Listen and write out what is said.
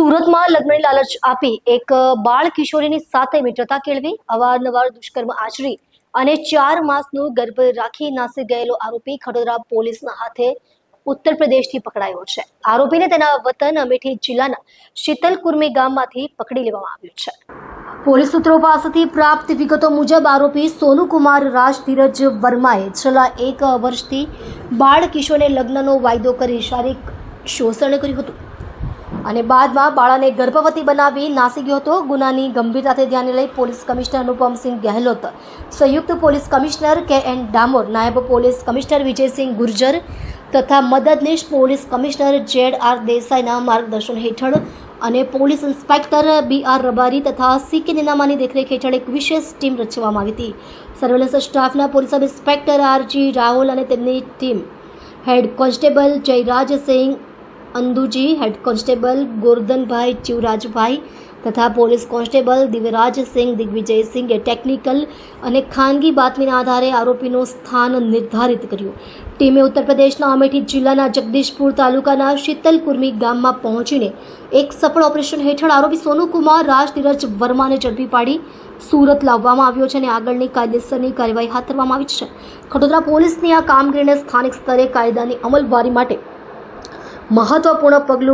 સુરતમાં લગ્નની લાલચ આપી એક બાળ કિશોરીની સાથે મિત્રતા કેળવી, અવારનવાર દુષ્કર્મ આચરી અને ચાર માસનું ગર્ભ રાખી નાસી ગયેલો આરોપી ખડોદરા પોલીસના હાથે ઉત્તર પ્રદેશથી પકડાયો છે. આરોપીને તેના વતન અમેઠી જિલ્લાના શીતલકુર્મી ગામમાંથી પકડી લેવામાં આવ્યો છે. પોલીસ સૂત્રો પાસેથી પ્રાપ્ત વિગતો મુજબ આરોપી સોનુકુમાર રાજ ધીરજ વર્માએ છેલ્લા એક વર્ષથી બાળ કિશોરને લગ્નનો વાયદો કરી શારીરિક શોષણ કર્યું હતું. અને બાદમાં બાળાને ગર્ભવતી બનાવી નાસી ગયો હતો. ગુનાની ગંભીરતાથી ધ્યાને લઈ પોલીસ કમિશનર અનુપમસિંહ ગેહલોત, સંયુક્ત police commissioner K N Damor, નાયબ પોલીસ કમિશનર વિજયસિંહ ગુર્જર તથા મદદનીશ પોલીસ કમિશનર જેડ આર દેસાઈના માર્ગદર્શન હેઠળ અને police inspector B R Rabari તથા સી કે નિનામાની દેખરેખ હેઠળ એક વિશેષ ટીમ રચવામાં આવી હતી. સર્વેલન્સ સ્ટાફના police sub inspector R G Rahul અને તેમની team head constable Jayrajsinh Anduji, head constable Gordhanbhai, Chivrajbhai તથા પોલીસ કોન્સ્ટેબલ દિવ્યરાજસિંહ દિગ્વિજયસિંહે ટેકનિકલ અને ખાનગી બાતમીના આધારે આરોપીનું સ્થાન નિર્ધારિત કર્યું. ટીમે ઉત્તર પ્રદેશના અમેઠી જિલ્લાના જગદીશપુર તાલુકાના શીતલકુર્મી ગામમાં પહોંચીને એક સફળ ઓપરેશન હેઠળ આરોપી સોનુકુમાર રાજ ધીરજ વર્માને ઝડપી પાડી સુરત લાવવામાં આવ્યો છે અને આગળની કાયદેસરની કાર્યવાહી હાથ ધરવામાં આવી છે. ખડોદરા પોલીસની આ કામગીરીને સ્થાનિક સ્તરે કાયદાની અમલવારી માટે મહત્વપૂર્ણ પગલું